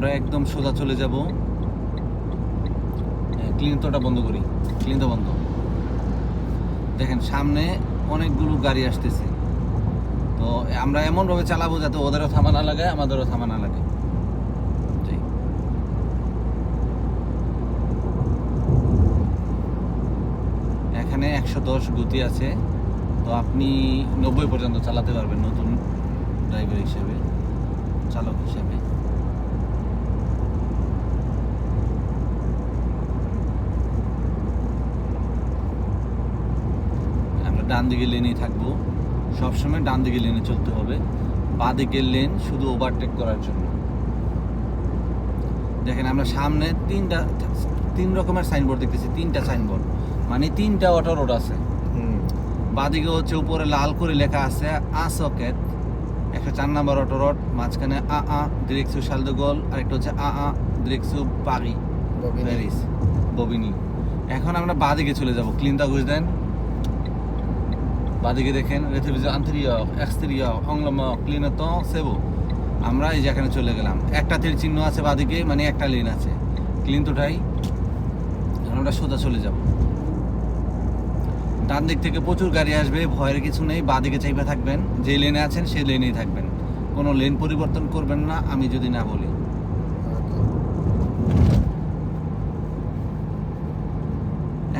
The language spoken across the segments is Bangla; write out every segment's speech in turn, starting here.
আমরা একদম সোজা চলে যাব। ক্লিনতটা বন্ধ করি। ক্লিনতো বন্ধ। দেখেন, সামনে অনেকগুলো গাড়ি আসতেছে। তো আমরা এমনভাবে চালাবো যাতে ওদেরও থামা না লাগে, আমাদেরও থামা না লাগে। এখানে একশো দশ গতি আছে। তো আপনি নব্বই পর্যন্ত চালাতে পারবেন নতুন ড্রাইভার হিসেবে। চালক হিসেবে আমরা ডান দিকে লেনেই থাকব। সবসময় ডান দিকে লেনে চলতে হবে। বাঁ দিকের লেন শুধু ওভারটেক করার জন্য। দেখেন আমরা সামনে তিনটা তিন রকমের সাইনবোর্ড দেখতেছি তিনটা সাইনবোর্ড মানে তিনটা অটো রোড আছে। বাদিকে হচ্ছে উপরে লাল করে লেখা আছে আ সকেট একশো চার নাম্বার অটো রোড মাঝখানে আ আ ডিরেক্সু শালদে গোল আরেকটা হচ্ছে আ আ ডিরেক্সু পাগি প্যারিস ববিনি। এখন আমরা বাদিকে চলে যাব। ক্লিনটা ঘুষ দেন। বাদিকে দেখেন রেথিভিজা আন্তরিয় এক্সটেরিয় অংলম ক্লিনত সেবো। আমরা এই যে এখানে চলে গেলাম। একটা তীর চিহ্ন আছে বাদিকে মানে একটা লেন আছে। ক্লিন তোটাই আমরা সোজা চলে যাব। ডান দিক থেকে প্রচুর গাড়ি আসবে, ভয়ের কিছু নেই, বাদিকে চাইবে থাকবেন। যে লেনে আছেন সেই লেনেই থাকবেন। কোনো লেন পরিবর্তন করবেন না, আমি যদি না বলি।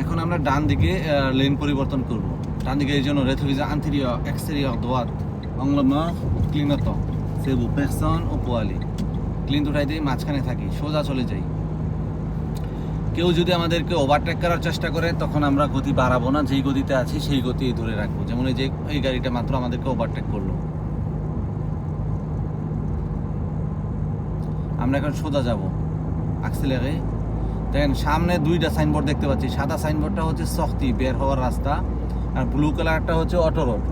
এখন আমরা ডান দিকে লেন পরিবর্তন করব। ডান দিকে এই জন্য রেথুভিজা আন্তরিয় এক্সটেরিয়র দোয়াত অংলমা ক্লিনত সেবু পেরসন ও পোয়ালি ক্লিন উঠাই দিয়ে মাঝখানে থাকি, সোজা চলে যাই। কেউ যদি আমাদেরকে ওভারটেক করার চেষ্টা করে, তখন আমরা গতি বাড়াবো না, যেই গতিতে আছি, সেই গতি ধরে রাখব। যেমন এই যে, এই গাড়িটা মাত্র আমাদেরকে ওভারটেক করল। আমরা এখন সোজা যাব আক্সিলারে দেখেন, সামনে দুইটা সাইনবোর্ড দেখতে পাচ্ছি। সাদা সাইনবোর্ডটা হচ্ছে শক্তি, বের হওয়ার রাস্তা। আর ব্লু কালারটা হচ্ছে অটো রোড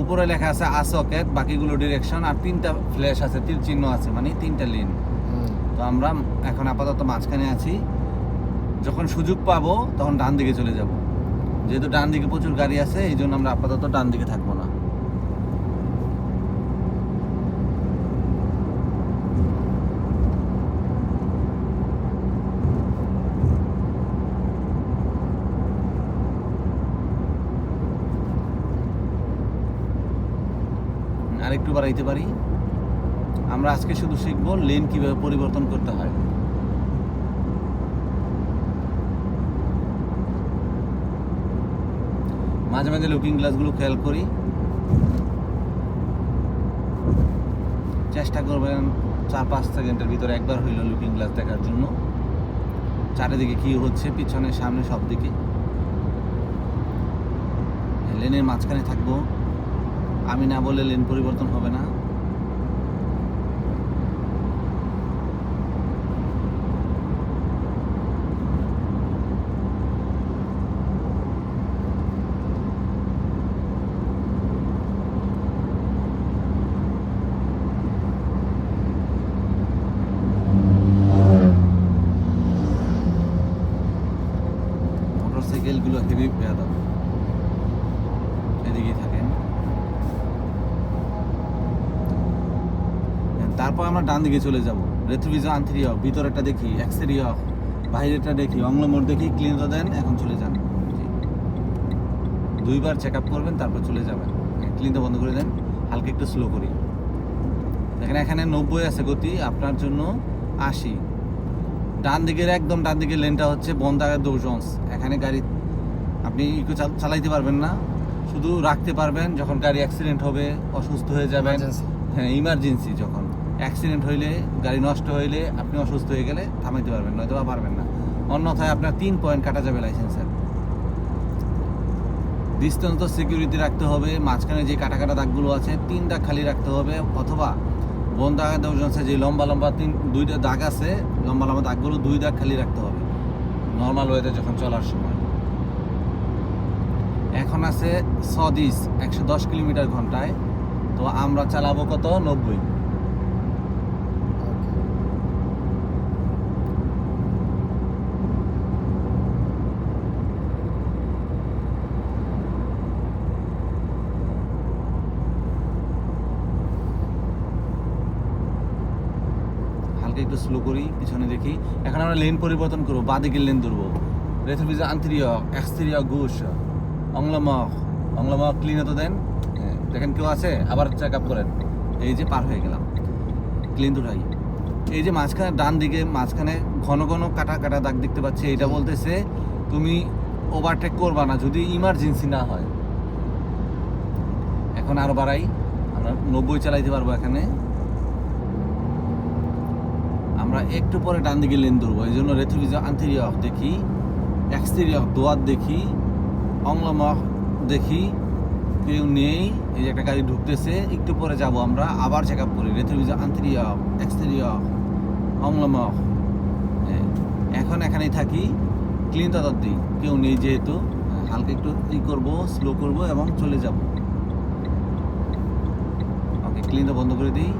উপরে লেখা আছে আসকেত বাকিগুলো ডিরেকশন আর তিনটা ফ্ল্যাশ আছে তীর চিহ্ন আছে মানে তিনটা লেন তো আমরা এখন আপাতত মাঝখানে আছি। যখন সুযোগ পাবো তখন ডান দিকে চলে যাব। যেহেতু ডান দিকে প্রচুর গাড়ি আছে এই জন্য আমরা আপাতত ডান দিকে থাকব না। আরেকটু বাড়াইতে পারি। আমরা আজকে শুধু শিখব লেন কীভাবে পরিবর্তন করতে হয়। মাঝে মাঝে লুকিং গ্লাসগুলো খেয়াল করি। চেষ্টা করবেন চার পাঁচ সেকেন্ডের ভিতরে একবার হইল লুকিং গ্লাস দেখার জন্য। চারিদিকে কি হচ্ছে, পিছনে, সামনে সব দিকে লেনের মাঝখানে থাকব। আমি না বলে লেন পরিবর্তন হবে না। মোটরসাইকেলগুলো হেভি বেয়াদব এদিকেই থাকেন তারপর আমরা ডান দিকে চলে যাব। রেথুভিজা আন্তরিয় ভিতরেরটা দেখি এক্সটেরিয় বাইরেটা দেখি অংলমোড় দেখি ক্লিনটা দেন এখন চলে যান। দুইবার চেক আপ করবেন তারপর চলে যাবেন। ক্লিনটা বন্ধ করে দেন হালকা একটু স্লো করি। দেখেন এখানে নব্বই আছে গতি আপনার জন্য আশি। ডান দিকের একদম ডান দিকের লেনটা হচ্ছে বন্দাগের দৌজন্স এখানে গাড়ি আপনি একটু চালাইতে পারবেন না। শুধু রাখতে পারবেন যখন গাড়ি অ্যাক্সিডেন্ট হবে অসুস্থ হয়ে যাবেন। হ্যাঁ ইমার্জেন্সি যখন। অ্যাক্সিডেন্ট হইলে, গাড়ি নষ্ট হইলে আপনি অসুস্থ হয়ে গেলে থামাইতে পারবেন নয়তো বা পারবেন না। অন্যথায় আপনার তিন পয়েন্ট কাটা যাবে লাইসেন্সের ডিস্টেন্স তো সিকিউরিটি রাখতে হবে, মাঝখানে যে কাটা কাটা দাগগুলো আছে তিন দাগ খালি রাখতে হবে, অথবা বন দাগ দৌজনসে যে লম্বা লম্বা তিন, দুইটা দাগ আছে, লম্বা লম্বা দাগগুলো দুই দাগ খালি রাখতে হবে নর্মাল ওয়েতে যখন চলার সময়। এখন আছে সদিস একশো দশ কিলোমিটার ঘন্টায়, তো আমরা চালাবো কত? নব্বই হালকা একটু স্লো করি পিছনে দেখি। এখন আমরা লেন পরিবর্তন করব বাঁ দিকের লেন ধরবো রেথবিজা আন্তরিয় অংলমক অংলমক ক্লিন তো দেন। হ্যাঁ, দেখেন কেউ আছে? আবার চেক আপ করেন। এই যে পার হয়ে গেলাম। ক্লিন এই যে মাঝখানে ডান দিকে মাঝখানে ঘন ঘন কাটা কাটা দাগ দেখতে পাচ্ছি। এটা বলতেছে তুমি ওভারটেক করবা না যদি ইমার্জেন্সি না হয়। এখন আরও বাড়াই। আমরা নব্বই চালাইতে পারব এখানে। আমরা একটু পরে ডান দিকে লেন ধরবো। এই জন্য রেথুবিজ আন্তরিয়ক দেখি এক্সটেরিয়ক দোয়াত দেখি অংলমক দেখি, কেউ নেই, এই যে একটা গাড়ি ঢুকতেছে, একটু পরে যাব আমরা, আবার চেক আপ করি রেথুবিজ আন্তরিয়ক এক্সটেরিয়ক অংলমক এখন এখানেই থাকি ক্লিন দিই। কেউ নেই যেহেতু, হালকা একটু ই করব স্লো করব এবং চলে যাব। ওকে ক্লিনটা বন্ধ করে দিই।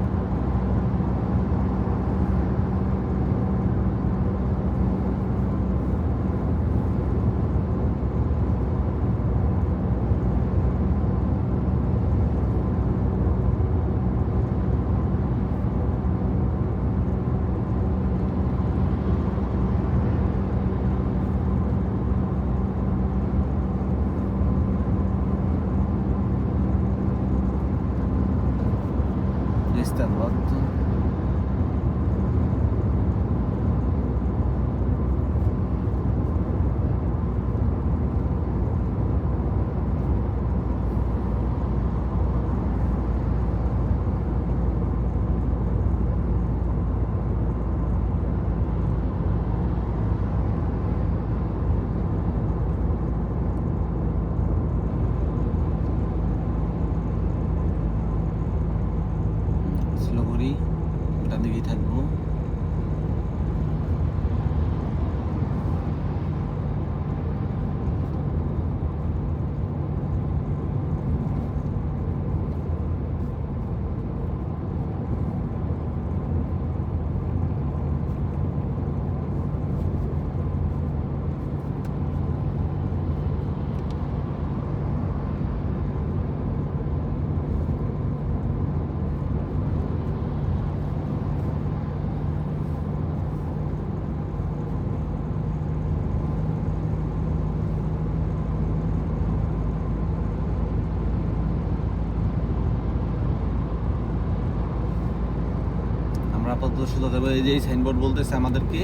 আপাতত এই যে এই সাইনবোর্ড বলতেছে আমাদেরকে,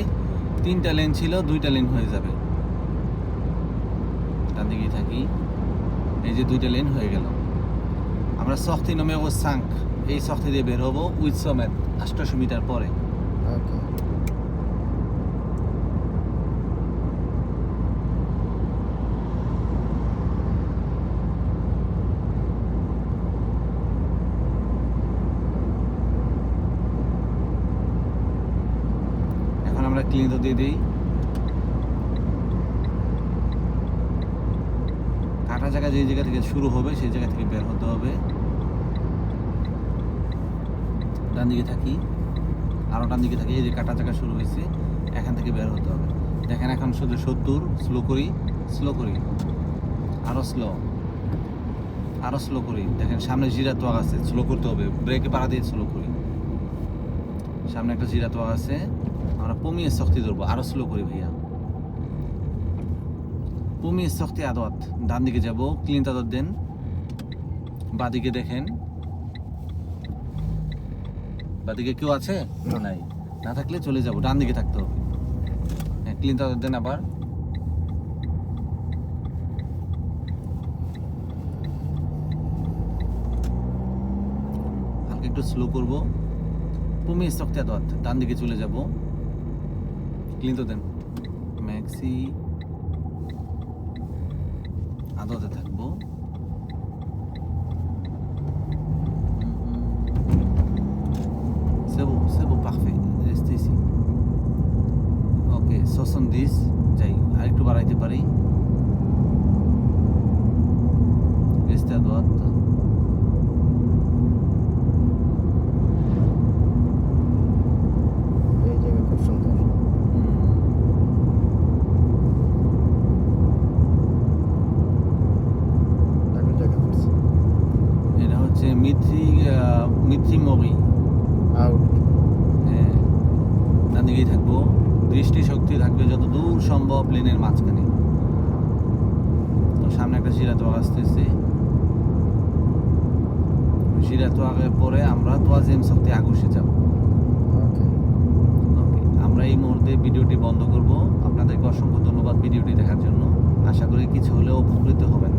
তিনটা লেন ছিল, দুইটা লেন হয়ে যাবে। ডান দিকেই থাকি। এই যে দুইটা লেন হয়ে গেল। আমরা শক্তি নামে ও সাংক এই সখতি দিয়ে বের হব উইথ সমেত আষ্টশো মিটার পরে। ওকে এখন আমরা ক্লিন তো দিয়ে দিই কাটা জায়গা যে জায়গা থেকে শুরু হবে, সেই জায়গা থেকে বের হতে হবে। ডান দিকে থাকি। আরও ডান দিকে থাকি, এই যে কাটা জায়গা শুরু হয়েছে, এখান থেকে বের হতে হবে। দেখেন এখন শুধু সত্তর স্লো করি স্লো করি। আরও স্লো আরও স্লো করি। দেখেন সামনে জিরা তোয়াগ আছে স্লো করতে হবে। ব্রেকে পাড়া দিয়ে স্লো করি। সামনে একটা জিরা তোয়াগ আছে। আমরা পমিয়ে শক্তি ধরবো, আরও স্লো করি ভাইয়া। পমিয়ে শক্তি আদত। ডান দিকে যাব ক্লিন আদত দেন। বাদিকে দেখেন। বাদিকে কেউ আছে? নাই। না থাকলে চলে যাব, ডান দিকে থাকতে হবে। হ্যাঁ ক্লিন আদত দেন আবার। একটু স্লো করব। পমিয়ে শক্তি আদত, ডান দিকে চলে যাব। ক্লিন তো দেন ম্যাক্সি আদতে থাকব C'est bon, c'est bon, parfait. Restez ici. ওকে 70 যাই আরেকটু বাড়াইতে পারি Restez à droite. এই জায়গা খুব সুন্দর দারুণ জায়গা পড়ছে এটা হচ্ছে মিথি মিথি মগি আউট ডান দিকেই থাকব দৃষ্টি শক্তি থাকবে যত দূর সম্ভব প্লেনের মাঝখানে তো সামনে একটা সিরাতোয়াগ আসতেছে। সিরাতোয়াগের পরে আমরা তোয়াজিম শক্তি আগুসে যাব। আমরা এই মুহূর্তে ভিডিওটি বন্ধ করব। আপনাদেরকে অসংখ্য ধন্যবাদ ভিডিওটি দেখার জন্য। আশা করি কিছু হলেও উপকৃত হবেন।